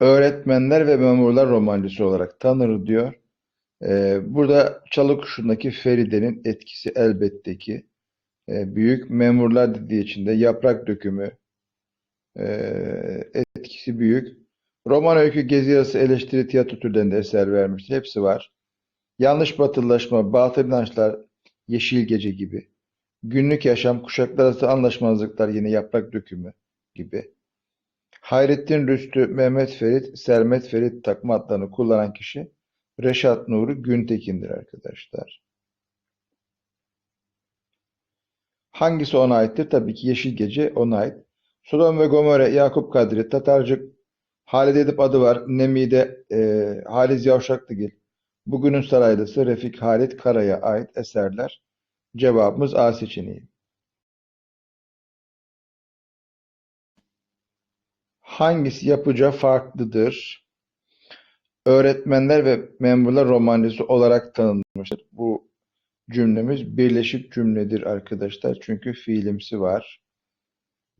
öğretmenler ve memurlar romancısı olarak tanınır diyor. Ee, burada Çalıkuşu'ndaki Feride'nin etkisi elbette ki e, büyük. Memurlar dediği için de yaprak dökümü e, etkisi büyük. Roman öykü, gezi yazısı, eleştiri, tiyatro türlerinde eser vermiştir. Hepsi var. Yanlış batılılaşma, batıl inançlar, Yeşil Gece gibi. Günlük yaşam, kuşaklar arası anlaşmazlıklar yine yaprak dökümü gibi. Hayrettin Rüstü, Mehmet Ferit, Sermet Ferit takma adlarını kullanan kişi Reşat Nuri Güntekin'dir arkadaşlar. Hangisi ona aittir? Tabii ki Yeşil Gece ona ait. Sodom ve Gomorre, Yakup Kadri, Tatarcık, Halide Edip adı var. Nemi'de e, Halis Yavşaklıgil, Bugünün Saraylısı Refik Halit Kara'ya ait eserler. Cevabımız A seçeneği. Hangisi yapıca farklıdır? Öğretmenler ve memurlar romancısı olarak tanınmıştır. Bu cümlemiz birleşik cümledir arkadaşlar. Çünkü fiilimsi var.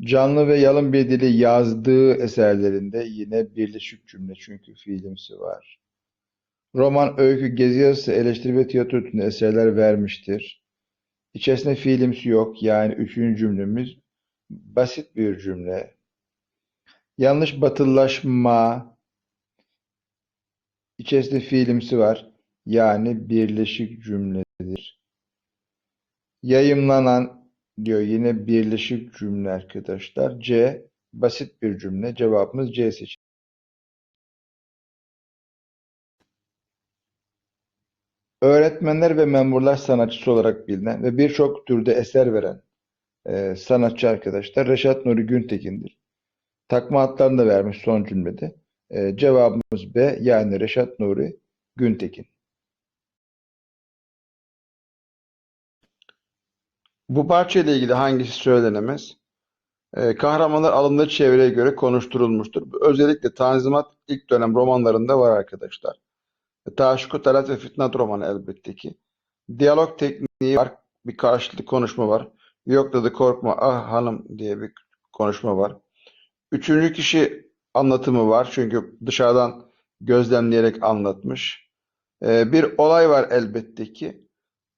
Canlı ve yalın bir dili yazdığı eserlerinde yine birleşik cümle çünkü fiilimsi var. Roman, öykü, gezi yazısı, eleştiri ve tiyatro türünde eserler vermiştir. İçerisinde fiilimsi yok. Yani üçüncü cümlemiz basit bir cümle. Yanlış batılılaşma içerisinde fiilimsi var. Yani birleşik cümledir. Yayımlanan diyor yine birleşik cümle arkadaşlar. C basit bir cümle. Cevabımız C seçeneği. Öğretmenler ve memurlar sanatçısı olarak bilinen ve birçok türde eser veren e, sanatçı arkadaşlar Reşat Nuri Güntekin'dir. Takma adlarını da vermiş son cümlede. E, cevabımız B yani Reşat Nuri Güntekin. Bu parça ile ilgili hangisi söylenemez? E, kahramanlar alındığı çevreye göre konuşturulmuştur. Özellikle Tanzimat ilk dönem romanlarında var arkadaşlar. Taşku, Talat ve Fitnat romanı elbette ki. Diyalog tekniği var. Bir karşılıklı konuşma var. Yok dedi korkma ah hanım diye bir konuşma var. Üçüncü kişi anlatımı var. Çünkü dışarıdan gözlemleyerek anlatmış. Ee, bir olay var elbette ki.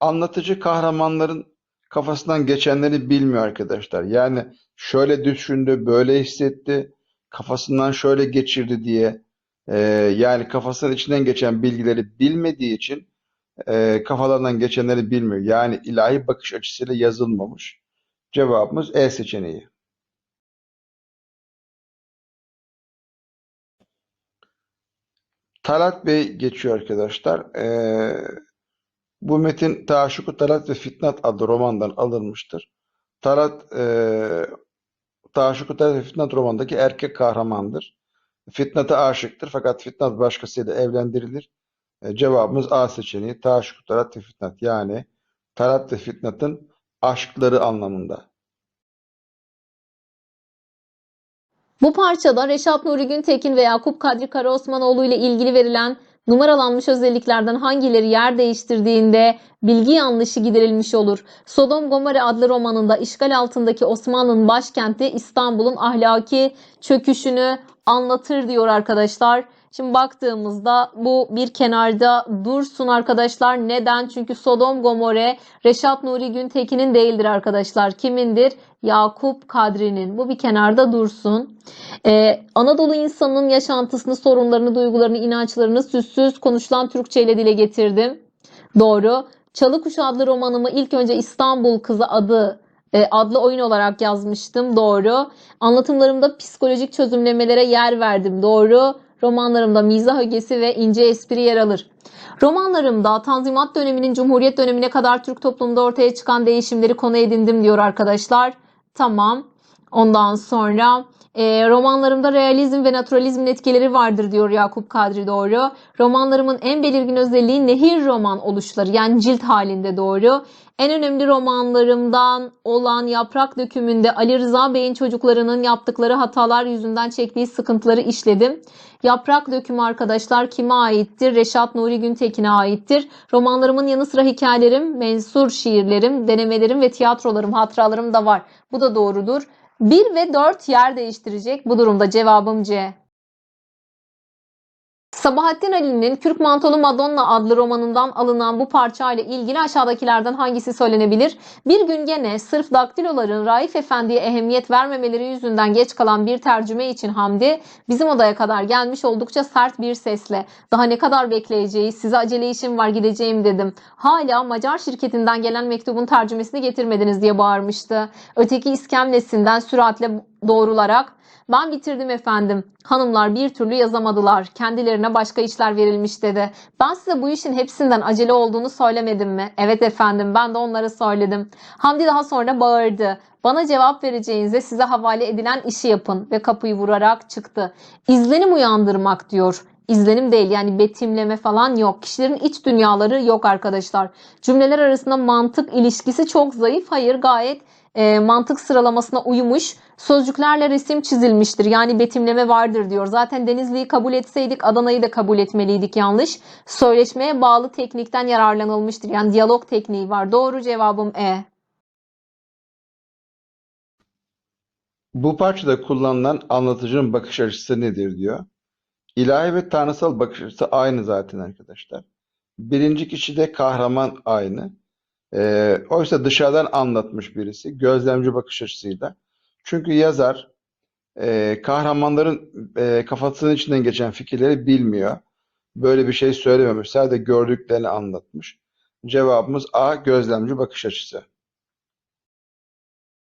Anlatıcı kahramanların kafasından geçenleri bilmiyor arkadaşlar. Yani şöyle düşündü, böyle hissetti, kafasından şöyle geçirdi diye e, yani kafasının içinden geçen bilgileri bilmediği için e, kafalarından geçenleri bilmiyor. Yani ilahi bakış açısıyla yazılmamış. Cevabımız E seçeneği. Talat Bey geçiyor arkadaşlar. Ee, bu metin Taşuku Talat ve Fitnat adlı romandan alınmıştır. Talat e, Taşuku Talat ve Fitnat romandaki erkek kahramandır. Fitnat'a aşıktır fakat Fitnat başkasıyla evlendirilir. E, cevabımız A seçeneği. Taşuku Talat ve Fitnat yani Talat ve Fitnat'ın aşkları anlamında. Bu parçada Reşat Nuri Güntekin ve Yakup Kadri Karaosmanoğlu ile ilgili verilen numaralanmış özelliklerden hangileri yer değiştirdiğinde bilgi yanlışı giderilmiş olur. Sodom Gomorre adlı romanında işgal altındaki Osmanlı'nın başkenti İstanbul'un ahlaki çöküşünü anlatır diyor arkadaşlar. Şimdi baktığımızda bu bir kenarda dursun arkadaşlar. Neden? Çünkü Sodom Gomorre Reşat Nuri Güntekin'in değildir arkadaşlar. Kimindir? Yakup Kadri'nin. Bu bir kenarda dursun. Ee, Anadolu insanının yaşantısını, sorunlarını, duygularını, inançlarını süssüz konuşulan Türkçe ile dile getirdim. Doğru. Çalıkuş adlı romanımı ilk önce İstanbul Kızı adı e, adlı oyun olarak yazmıştım. Doğru. Anlatımlarımda psikolojik çözümlemelere yer verdim. Doğru. Romanlarımda mizah ögesi ve ince espri yer alır. Romanlarımda Tanzimat döneminin Cumhuriyet dönemine kadar Türk toplumunda ortaya çıkan değişimleri konu edindim diyor arkadaşlar. Tamam. Ondan sonra e, romanlarımda realizm ve naturalizmin etkileri vardır diyor Yakup Kadri doğru. Romanlarımın en belirgin özelliği nehir roman oluşları yani cilt halinde doğru. En önemli romanlarımdan olan Yaprak Dökümü'nde Ali Rıza Bey'in çocuklarının yaptıkları hatalar yüzünden çektiği sıkıntıları işledim. Yaprak Dökümü arkadaşlar kime aittir? Reşat Nuri Güntekin'e aittir. Romanlarımın yanı sıra hikayelerim, mensur şiirlerim, denemelerim ve tiyatrolarım, hatıralarım da var. Bu da doğrudur. 1 ve 4 yer değiştirecek. Bu durumda cevabım C. Sabahattin Ali'nin Kürk Mantolu Madonna adlı romanından alınan bu parça ile ilgili aşağıdakilerden hangisi söylenebilir? Bir gün gene sırf daktiloların Raif Efendi'ye ehemmiyet vermemeleri yüzünden geç kalan bir tercüme için Hamdi bizim odaya kadar gelmiş oldukça sert bir sesle daha ne kadar bekleyeceğiz size acele işim var gideceğim dedim. Hala Macar şirketinden gelen mektubun tercümesini getirmediniz diye bağırmıştı. Öteki iskemlesinden süratle doğrularak ben bitirdim efendim. Hanımlar bir türlü yazamadılar. Kendilerine başka işler verilmiş dedi. Ben size bu işin hepsinden acele olduğunu söylemedim mi? Evet efendim ben de onlara söyledim. Hamdi daha sonra bağırdı. Bana cevap vereceğinize size havale edilen işi yapın ve kapıyı vurarak çıktı. İzlenim uyandırmak diyor. İzlenim değil yani betimleme falan yok. Kişilerin iç dünyaları yok arkadaşlar. Cümleler arasında mantık ilişkisi çok zayıf. Hayır gayet e, mantık sıralamasına uymuş. Sözcüklerle resim çizilmiştir. Yani betimleme vardır diyor. Zaten Denizli'yi kabul etseydik Adana'yı da kabul etmeliydik yanlış. Söyleşmeye bağlı teknikten yararlanılmıştır. Yani diyalog tekniği var. Doğru cevabım E. Bu parçada kullanılan anlatıcının bakış açısı nedir diyor. İlahi ve tanrısal bakış açısı aynı zaten arkadaşlar. Birinci kişide kahraman aynı. Ee, oysa dışarıdan anlatmış birisi gözlemci bakış açısıyla. Çünkü yazar e, kahramanların e, kafasının içinden geçen fikirleri bilmiyor. Böyle bir şey söylememiş. Sadece gördüklerini anlatmış. Cevabımız A gözlemci bakış açısı.